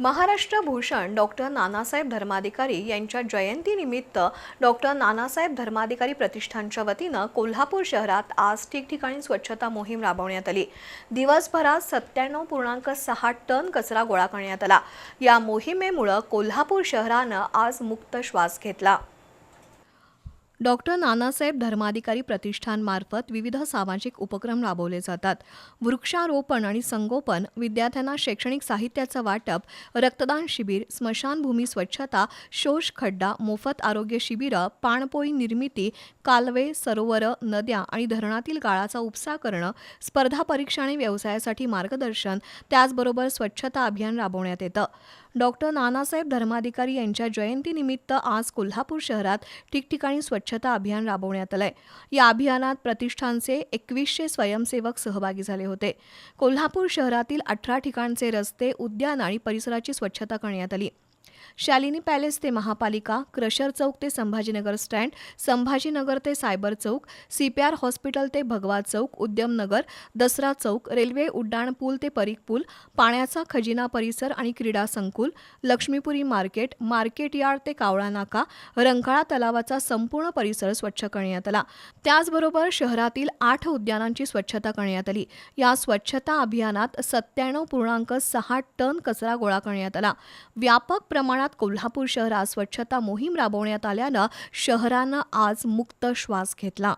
Maharashtra Bhushan doctor Nanasaheb Dharmadhikari यांच्या जयंतीनिमित्त doctor Nanasaheb Dharmadhikari प्रतिष्ठानच्या वतीनं कोल्हापूर शहरात आज ठिकठिकाणी स्वच्छता मोहीम राबवण्यात आली. दिवसभरात सत्त्याण्णव पूर्णांक सहा टन कचरा गोळा करण्यात आला. या मोहिमेमुळं कोल्हापूर शहरानं आज मुक्त श्वास घेतला. डॉक्टर नानासाहेब धर्माधिकारी प्रतिष्ठानमार्फत विविध सामाजिक उपक्रम राबवले जातात. वृक्षारोपण आणि संगोपन विद्यार्थ्यांना शैक्षणिक साहित्याचं वाटप रक्तदान शिबिर स्मशानभूमी स्वच्छता शोष खड्डा मोफत आरोग्य शिबिरं पाणपोई निर्मिती कालवे सरोवरं नद्या आणि धरणातील गाळाचा उपसा करणं स्पर्धा परीक्षा आणि व्यवसायासाठी मार्गदर्शन त्याचबरोबर स्वच्छता अभियान राबवण्यात येतं. डॉक्टर नानासाहेब धर्माधिकारी यांच्या जयंतीनिमित्त आज कोल्हापूर शहरात ठिकठिकाणी स्वच्छता अभियान राबवण्यात आलंय. या अभियानात प्रतिष्ठानचे एकवीसशे स्वयंसेवक सहभागी झाले होते. कोल्हापूर शहरातील अठरा ठिकाणचे रस्ते उद्यान आणि परिसराची स्वच्छता करण्यात आली. शालिनी पॅलेस ते महापालिका क्रशर चौक ते संभाजीनगर स्टँड संभाजीनगर ते सायबर चौक सीपीआर हॉस्पिटल ते भगवा चौक उद्यमनगर दसरा चौक रेल्वे उड्डाण पूल ते परीक पूल पाण्याचा खजिना परिसर आणि क्रीडा संकुल लक्ष्मीपुरी मार्केट मार्केट यार्ड ते कावळा नाका रंकाळा तलावाचा संपूर्ण परिसर स्वच्छ करण्यात आला. त्याचबरोबर शहरातील आठ उद्यानांची स्वच्छता करण्यात आली. या स्वच्छता अभियानात सत्त्याण्णव पूर्णांक सहा टन कचरा गोळा करण्यात आला. व्यापक प्रमाणात कोल्हापूर शहरात स्वच्छता मोहीम राबवण्यात आल्यानं शहरानं आज मुक्त श्वास घेतला.